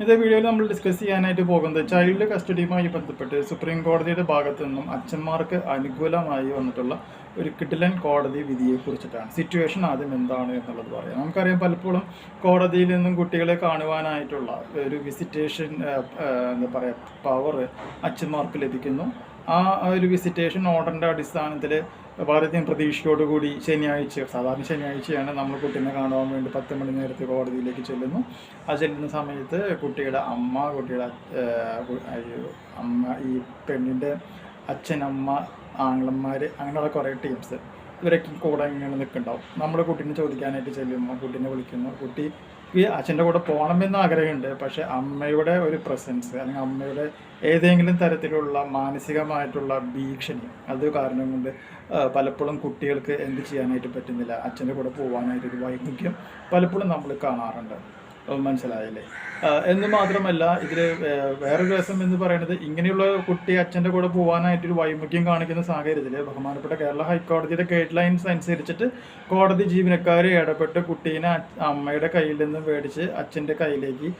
ഇതേ വീഡിയോയിൽ നമ്മൾ ഡിസ്കസ് ചെയ്യാനായിട്ട് പോകുന്നത് ചൈൽഡ് കസ്റ്റഡിയുമായി ബന്ധപ്പെട്ട് സുപ്രീം കോടതിയുടെ ഭാഗത്തു നിന്നും അച്ഛന്മാർക്ക് അനുകൂലമായി വന്നിട്ടുള്ള ഒരു കിഡിലൻ കോടതി വിധിയെ കുറിച്ചിട്ടാണ്. സിറ്റുവേഷൻ ആദ്യം എന്താണ് എന്നുള്ളത് പറയാം. നമുക്കറിയാം പലപ്പോഴും കോടതിയിൽ നിന്നും കുട്ടികളെ കാണുവാനായിട്ടുള്ള ഒരു വിസിറ്റേഷൻ എന്താ പറയുക പവർ അച്ഛന്മാർക്ക് ലഭിക്കുന്നു. ആ ഒരു വിസിറ്റേഷൻ ഓർഡറിന്റെ അടിസ്ഥാനത്തിൽ വളരെയധികം പ്രതീക്ഷയോടുകൂടി ശനിയാഴ്ച സാധാരണ ശനിയാഴ്ചയാണ് നമ്മൾ കുട്ടീനെ കാണുവാൻ വേണ്ടി പത്ത് മണി നേരത്തെ കോടതിയിലേക്ക് ചെല്ലുന്നു. ആ ചെല്ലുന്ന സമയത്ത് കുട്ടിയുടെ അമ്മ കുട്ടിയുടെ അമ്മ ഈ പെണ്ണിന്റെ അച്ഛൻ അമ്മ ആങ്ങളന്മാർ അങ്ങനെയുള്ള കുറേ ടീംസ് ഇവരൊക്കെ കൂടെ ഇങ്ങനെ നിൽക്കുന്നുണ്ടാവും. നമ്മൾ കുട്ടീനെ ചോദിക്കാനായിട്ട് ചെല്ലുമ്പോൾ കുട്ടീനെ വിളിക്കുന്നു. കുട്ടി അച്ഛന്റെ കൂടെ പോകണമെന്ന് ആഗ്രഹമുണ്ട് പക്ഷെ അമ്മയുടെ ഒരു പ്രസൻസ് അല്ലെങ്കിൽ അമ്മയുടെ ഏതെങ്കിലും തരത്തിലുള്ള മാനസികമായിട്ടുള്ള ഭീഷണി അത് കാരണം കൊണ്ട് പലപ്പോഴും കുട്ടികൾക്ക് എന്ത് ചെയ്യാനായിട്ട് പറ്റുന്നില്ല. അച്ഛന്റെ കൂടെ പോകാനായിട്ട് വൈമുഖ്യം പലപ്പോഴും നമ്മൾ കാണാറുണ്ട്. മനസ്സിലായില്ലേ? എന്ന് മാത്രമല്ല ഇതിൽ വേറൊരു രസം എന്ന് പറയുന്നത് ഇങ്ങനെയുള്ള കുട്ടി അച്ഛന്റെ കൂടെ പോകാനായിട്ടൊരു വൈമുഖ്യം കാണിക്കുന്ന സാഹചര്യത്തിൽ ബഹുമാനപ്പെട്ട കേരള ഹൈക്കോടതിയുടെ ഗൈഡ് ലൈൻസ് അനുസരിച്ചിട്ട് കോടതി ജീവനക്കാർ ഇടപെട്ട് കുട്ടീനെ അമ്മയുടെ കയ്യിൽ നിന്ന് മേടിച്ച് അച്ഛന്റെ കയ്യിലേക്ക്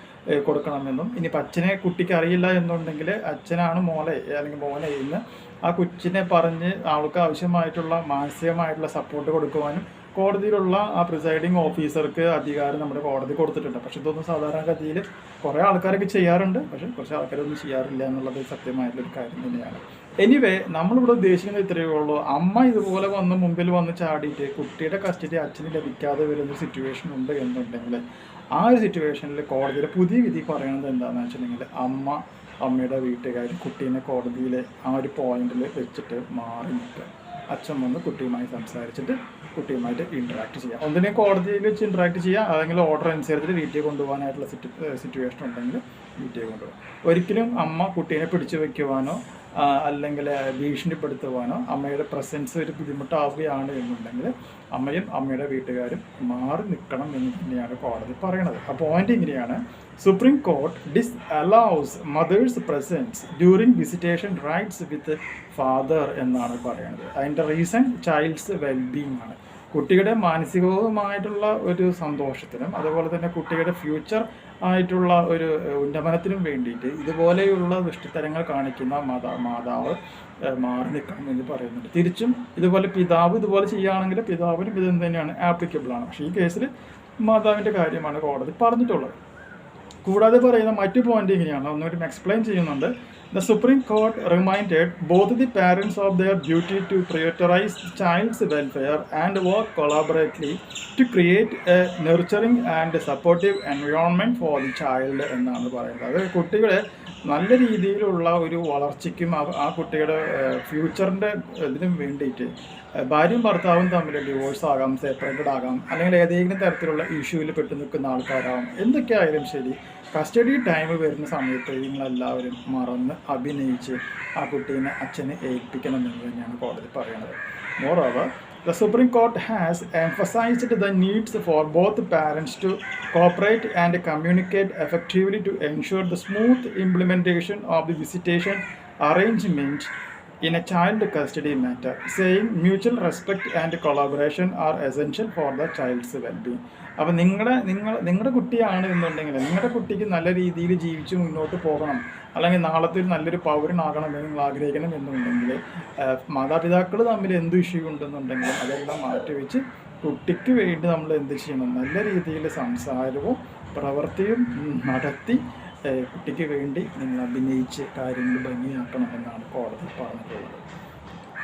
കൊടുക്കണമെന്നും ഇനിയിപ്പോൾ അച്ഛനെ കുട്ടിക്ക് അറിയില്ല എന്നുണ്ടെങ്കിൽ അച്ഛനാണ് മോളെ അല്ലെങ്കിൽ മോനെ ഇന്ന് ആ കൊച്ചിനെ പറഞ്ഞ് ആൾക്ക് ആവശ്യമായിട്ടുള്ള മാനസികമായിട്ടുള്ള സപ്പോർട്ട് കൊടുക്കുവാനും കോടതിയിലുള്ള ആ പ്രിസൈഡിങ് ഓഫീസർക്ക് അധികാരം നമ്മുടെ കോടതി കൊടുത്തിട്ടുണ്ട്. പക്ഷെ ഇതൊന്നും സാധാരണഗതിയിൽ കുറേ ആൾക്കാരൊക്കെ ചെയ്യാറുണ്ട്. പക്ഷെ കുറച്ച് ആൾക്കാരൊന്നും ചെയ്യാറില്ല എന്നുള്ളത് സത്യമായിട്ടുള്ളൊരു കാര്യം തന്നെയാണ്. എനിവേ നമ്മളിവിടെ ഉദ്ദേശിക്കുന്നത് ഇത്രയേ ഉള്ളൂ. അമ്മ ഇതുപോലെ വന്ന് മുമ്പിൽ വന്ന് ചാടിയിട്ട് കുട്ടിയുടെ കസ്റ്റഡി അച്ഛന് ലഭിക്കാതെ വരുന്ന സിറ്റുവേഷൻ ഉണ്ട് എന്നുണ്ടെങ്കിൽ ആ ഒരു സിറ്റുവേഷനിൽ കോടതിയുടെ പുതിയ വിധി പറയുന്നത് എന്താണെന്ന് വെച്ചിട്ടുണ്ടെങ്കിൽ അമ്മ അമ്മയുടെ വീട്ടുകാർ കുട്ടീനെ കോടതിയിലെ ആ ഒരു പോയിന്റിൽ വെച്ചിട്ട് മാറി നിൽക്കുക. അച്ഛൻ വന്ന് കുട്ടിയുമായി സംസാരിച്ചിട്ട് കുട്ടിയുമായിട്ട് ഇൻട്രാക്ട് ചെയ്യാം. ഒന്നിനെ കോടതിയിൽ വെച്ച് ഇൻട്രാക്ട് ചെയ്യാം. അല്ലെങ്കിൽ ഓർഡർ അനുസരിച്ച് വീട്ടിൽ കൊണ്ടുപോകാനായിട്ടുള്ള സിറ്റുവേഷൻ ഉണ്ടെങ്കിൽ വീട്ടിൽ കൊണ്ടുപോകാം. ഒരിക്കലും അമ്മ കുട്ടീനെ പിടിച്ചു വെക്കുവാനോ ആ, അല്ലെങ്കിൽ ഭീഷണിപ്പെടുത്തുവാനോ അമ്മയുടെ പ്രസൻസ് ഒരു ബുദ്ധിമുട്ടാവുകയാണ് എന്നുണ്ടെങ്കിൽ അമ്മയും അമ്മയുടെ വീട്ടുകാരും മാറി നിൽക്കണം എന്ന് തന്നെയാണ് കോടതി പറയണത്. ആ പോയിന്റ് ഇങ്ങനെയാണ്. Supreme Court disallows mother's presence during visitation rights with father എന്നാണ് പറയുന്നത് അതിന്റെ റീസൺ ചൈൽഡ്സ് വെൽബീങ് ആണ്. കുട്ടിയുടെ മാനസികവുമായിട്ടുള്ള ഒരു സന്തോഷത്തിനും അതുപോലെ തന്നെ കുട്ടിയുടെ ഫ്യൂച്ചർ ആയിട്ടുള്ള ഒരു ഉന്നമനത്തിനും വേണ്ടിയിട്ട് ഇതുപോലെയുള്ള ദുഷ്ടിത്തരങ്ങൾ കാണിക്കുന്ന മാതാ മാതാവ് മാറി നിൽക്കണം എന്ന് പറയുന്നുണ്ട്. തിരിച്ചും ഇതുപോലെ പിതാവ് ഇതുപോലെ ചെയ്യുകയാണെങ്കിൽ പിതാവിനും ഇത് തന്നെയാണ് ആപ്ലിക്കബിളാണ് പക്ഷേ ഈ കേസിൽ മാതാവിന്റെ കാര്യമാണ് കോടതി പറഞ്ഞിട്ടുള്ളത്. കൂടാതെ പറയുന്ന മറ്റു പോയിന്റ് ഇങ്ങനെയാണ്. ഒന്നുകൂടി എക്സ്പ്ലെയിൻ ചെയ്യുന്നുണ്ട്. The supreme reminded reminded the parents of their duty to prioritize the child's welfare and work collaboratively to create a nurturing and supportive environment for the child എന്നാണ് പറയുന്നത്. കുട്ടികളെ നല്ല രീതിയിലുള്ള ഒരു വളർച്ചയ്ക്കും ആ- കുട്ടിയുടെ ഫ്യൂച്ചറിന്റെ ഇതിനും വേണ്ടിയിട്ട് ഭാര്യയും ഭർത്താവും തമ്മിൽ ഡിവോഴ്സ് ആകാം സെപ്പറേറ്റഡ് ആകാം അല്ലെങ്കിൽ ഏതെങ്കിലും തരത്തിലുള്ള ഇഷ്യൂവിൽ പെട്ടു നിൽക്കുന്ന ആൾക്കാരാകാം. എന്തൊക്കെയായാലും ശരി കസ്റ്റഡി ടൈം വരുന്ന സമയത്ത് നിങ്ങളെല്ലാവരും മറന്ന് അഭിനയിച്ച് ആ കുട്ടീനെ അച്ഛനെ ഏൽപ്പിക്കണം എന്ന് തന്നെയാണ് കോടതി പറയുന്നത് moreover The Supreme Court has emphasized the needs for both parents to cooperate and communicate effectively to ensure the smooth implementation of the visitation arrangement in a child custody matter, saying mutual respect and collaboration are essential for the child's well-being. അപ്പം നിങ്ങളുടെ നിങ്ങൾ നിങ്ങളുടെ കുട്ടിയാണ് എന്നുണ്ടെങ്കിൽ നിങ്ങളുടെ കുട്ടിക്ക് നല്ല രീതിയിൽ ജീവിച്ച് മുന്നോട്ട് പോകണം അല്ലെങ്കിൽ നാളത്തെ ഒരു നല്ലൊരു പൗരനാകണം എന്ന് നിങ്ങൾ ആഗ്രഹിക്കണം എന്നുണ്ടെങ്കിൽ മാതാപിതാക്കൾ തമ്മിൽ എന്ത് ഇഷ്യൂ ഉണ്ടെന്നുണ്ടെങ്കിൽ അതെല്ലാം മാറ്റിവെച്ച് കുട്ടിക്ക് വേണ്ടി നമ്മൾ എന്ത് ചെയ്യണം നല്ല രീതിയിൽ സംസാരവും പ്രവൃത്തിയും നടത്തി കുട്ടിക്ക് വേണ്ടി നിങ്ങൾ അഭിനയിച്ച് കാര്യങ്ങൾ ഭംഗിയാക്കണം എന്നാണ് കോടതി പറഞ്ഞിട്ടുള്ളത്.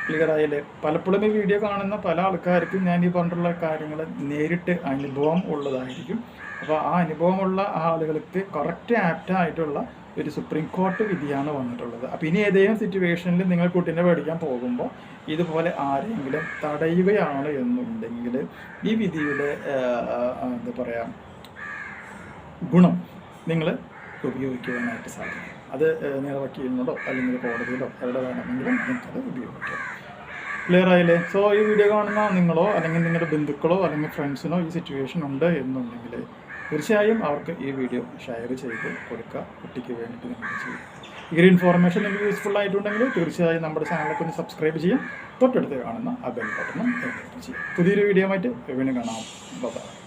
ക്ലിയർ ആയാലേ പലപ്പോഴും ഈ വീഡിയോ കാണുന്ന പല ആൾക്കാർക്കും ഞാൻ ഈ പറഞ്ഞിട്ടുള്ള കാര്യങ്ങൾ നേരിട്ട് അനുഭവം ഉള്ളതായിരിക്കും. അപ്പോൾ ആ അനുഭവമുള്ള ആളുകൾക്ക് കറക്റ്റ് ആപ്റ്റായിട്ടുള്ള ഒരു സുപ്രീം കോർട്ട് വിധിയാണ് വന്നിട്ടുള്ളത്. അപ്പോൾ ഇനി ഏതെങ്കിലും സിറ്റുവേഷനിൽ നിങ്ങൾ കുട്ടീനെ പഠിക്കാൻ പോകുമ്പോൾ ഇതുപോലെ ആരെങ്കിലും തടയുകയാണ് എന്നുണ്ടെങ്കിൽ ഈ വിധിയുടെ എന്താ പറയുക ഗുണം നിങ്ങൾ ഉപയോഗിക്കുവാനായിട്ട് സാധിക്കും അത് നേരെ വക്കീലിനോടോ അല്ലെങ്കിൽ കോടതിയിലോ എവിടെ വേണമെങ്കിലും നിങ്ങൾക്കത് ഉപയോഗിക്കാം ക്ലിയർ ആയില്ലേ സോ ഈ വീഡിയോ കാണുന്ന നിങ്ങളോ അല്ലെങ്കിൽ നിങ്ങളുടെ ബന്ധുക്കളോ അല്ലെങ്കിൽ ഫ്രണ്ട്സിനോ ഈ സിറ്റുവേഷൻ ഉണ്ട് എന്നുണ്ടെങ്കിൽ തീർച്ചയായും അവർക്ക് ഈ വീഡിയോ ഷെയർ ചെയ്ത് കൊടുക്കുക കുട്ടിക്ക് വേണ്ടിയിട്ട് നിങ്ങൾ ചെയ്യും ഈ ഒരു ഇൻഫോർമേഷൻ നിങ്ങൾക്ക് യൂസ്ഫുൾ ആയിട്ടുണ്ടെങ്കിൽ തീർച്ചയായും നമ്മുടെ ചാനലൊക്കെ ഒന്ന് സബ്സ്ക്രൈബ് ചെയ്യാം തൊട്ടടുത്ത് കാണുന്ന ആ ബെൽ ബട്ടണും ചെയ്യാം പുതിയൊരു വീഡിയോ ആയിട്ട് വീണ്ടും കാണാം ബൈ